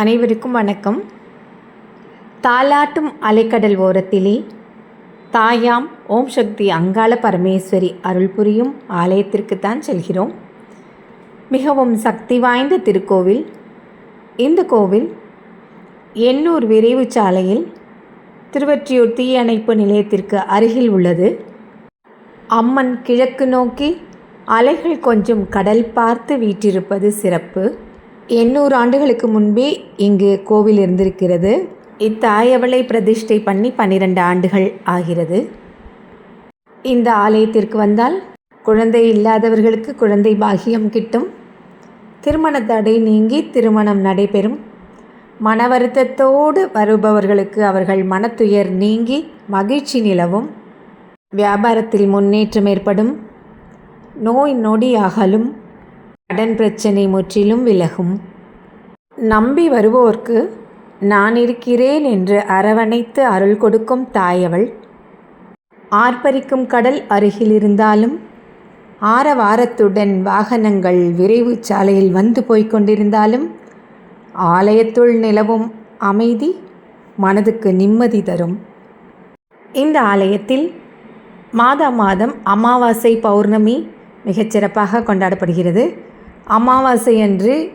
அனைவருக்கும் வணக்கம். தாலாட்டும் அலைக்கடல் ஓரத்திலே தாயாம் ஓம் சக்தி அங்காள பரமேஸ்வரி அருள் புரியும் ஆலயத்திற்கு தான் செல்கிறோம். மிகவும் சக்தி வாய்ந்த திருக்கோவில். இந்த கோவில் எண்ணூர் விரைவு சாலையில் திருவற்றியூர் தீயணைப்பு நிலையத்திற்கு அருகில் உள்ளது. அம்மன் கிழக்கு நோக்கி அலைகள் கொஞ்சம் கடல் பார்த்து வீற்றிருப்பது சிறப்பு. எண்ணூறு ஆண்டுகளுக்கு முன்பே இங்கு கோவில் இருந்திருக்கிறது. இத்தாயவளை பிரதிஷ்டை பண்ணி பன்னிரண்டு ஆண்டுகள் ஆகிறது. இந்த ஆலயத்திற்கு வந்தால் குழந்தை இல்லாதவர்களுக்கு குழந்தை பாகியம் கிட்டும். திருமண தடை நீங்கி திருமணம் நடைபெறும். மன வருத்தத்தோடு வருபவர்களுக்கு அவர்கள் மனத்துயர் நீங்கி மகிழ்ச்சி நிலவும். வியாபாரத்தில் முன்னேற்றம் ஏற்படும். நோய் நொடி அகலும் கடன் பிரச்சனை முற்றிலும் விலகும். நம்பி வருவோர்க்கு நான் இருக்கிறேன் என்று அரவணைத்து அருள் கொடுக்கும் தாயவள். ஆர்ப்பரிக்கும் கடல் அருகில் இருந்தாலும் ஆரவாரத்துடன் வாகனங்கள் விரைவு சாலையில் வந்து போய்க் கொண்டிருந்தாலும் ஆலயத்துள் நிலவும் அமைதி மனதுக்கு நிம்மதி தரும். இந்த ஆலயத்தில் மாதா மாதம் அமாவாசை பௌர்ணமி மிகச்சிறப்பாக கொண்டாடப்படுகிறது. அமாவாசை அன்று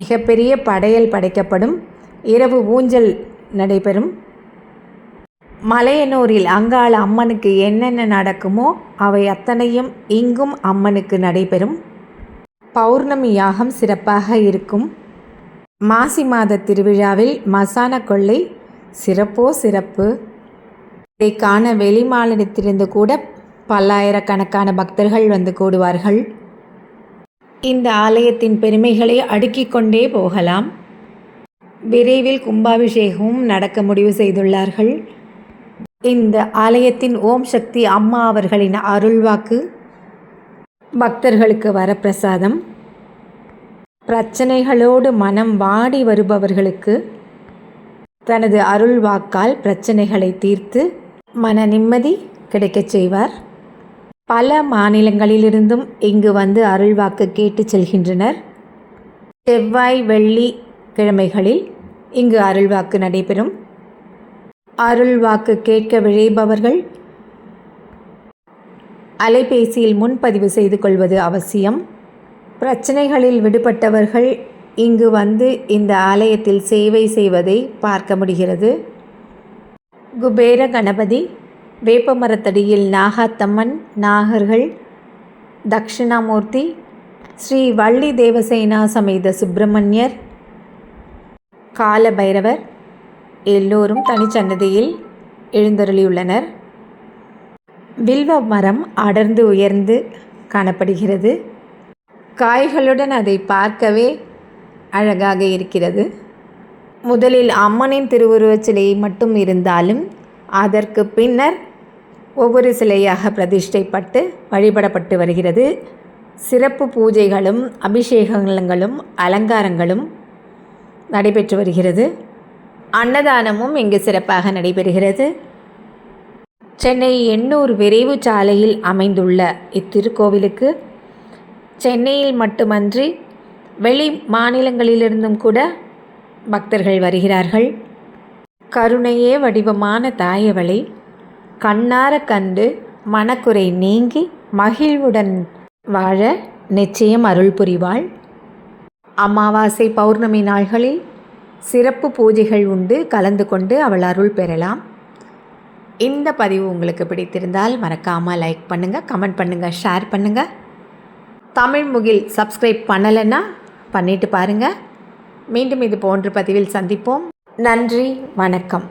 மிகப்பெரிய படையல் படைக்கப்படும். இரவு ஊஞ்சல் நடைபெறும். மலையனூரில் அங்காள அம்மனுக்கு என்னென்ன நடக்குமோ அவை அத்தனையும் இங்கும் அம்மனுக்கு நடைபெறும். பௌர்ணமி யாகம் சிறப்பாக இருக்கும். மாசி மாத திருவிழாவில் மசான கொள்ளை சிறப்போ சிறப்பு. இதை காண கூட பல்லாயிரக்கணக்கான பக்தர்கள் வந்து கூடுவார்கள். இந்த ஆலயத்தின் பெருமைகளை அடுக்கிக் கொண்டே போகலாம். விரைவில் கும்பாபிஷேகமும் நடக்க முடிவு செய்துள்ளார்கள். இந்த ஆலயத்தின் ஓம் சக்தி அம்மா அவர்களின் அருள்வாக்கு பக்தர்களுக்கு வரப்பிரசாதம். பிரச்சனைகளோடு மனம் வாடி வருபவர்களுக்கு தனது அருள் வாக்கால் பிரச்சனைகளை தீர்த்து மன நிம்மதி கிடைக்கச் செய்வார். பல மாநிலங்களிலிருந்தும் இங்கு வந்து அருள்வாக்கு கேட்டு செல்கின்றனர். செவ்வாய் வெள்ளி கிழமைகளில் இங்கு அருள்வாக்கு நடைபெறும். அருள்வாக்கு கேட்க விழைபவர்கள் அலைபேசியில் முன்பதிவு செய்து கொள்வது அவசியம். பிரச்சனைகளில் விடுபட்டவர்கள் இங்கு வந்து இந்த ஆலயத்தில் சேவை செய்வதை பார்க்க முடிகிறது. குபேர கணபதி வேப்பமரத்தடியில் நாகாத்தம்மன் நாகர்கள் தக்ஷிணாமூர்த்தி ஸ்ரீ வள்ளி தேவசேனா சமேத சுப்பிரமணியர் கால பைரவர் எல்லோரும் தனிச்சன்னதியில் எழுந்தருளியுள்ளனர். வில்வ மரம் அடர்ந்து உயர்ந்து காணப்படுகிறது. காய்களுடன் அதை பார்க்கவே அழகாக இருக்கிறது. முதலில் அம்மனின் திருவுருவச் சிலை மட்டும் இருந்தாலும் அதற்கு பின்னர் ஒவ்வொரு சிலையாக பிரதிஷ்டைப்பட்டு வழிபடப்பட்டு வருகிறது. சிறப்பு பூஜைகளும் அபிஷேகங்களும் அலங்காரங்களும் நடைபெற்று வருகிறது. அன்னதானமும் இங்கு சிறப்பாக நடைபெறுகிறது. சென்னை எண்ணூர் விரைவு சாலையில் அமைந்துள்ள இத்திருக்கோவிலுக்கு சென்னையில் மட்டுமன்றி வெளி மாநிலங்களிலிருந்தும் கூட பக்தர்கள் வருகிறார்கள். கருணையே வடிவமான தாயவளை கண்ணார கண்டு மனக்குறை நீங்கி மகிழ்வுடன் வாழ நிச்சயம் அருள் புரிவாள். அமாவாசை பௌர்ணமி நாள்களில் சிறப்பு பூஜைகள் உண்டு. கலந்து கொண்டு அவள் அருள் பெறலாம். இந்த பதிவு உங்களுக்கு பிடித்திருந்தால் மறக்காமல் லைக் பண்ணுங்கள் கமெண்ட் பண்ணுங்கள் ஷேர் பண்ணுங்கள் தமிழ் முகில் சப்ஸ்கிரைப் பண்ணலைன்னா பண்ணிட்டு பாருங்கள் மீண்டும் இது போன்ற பதிவில் சந்திப்போம். நன்றி வணக்கம்.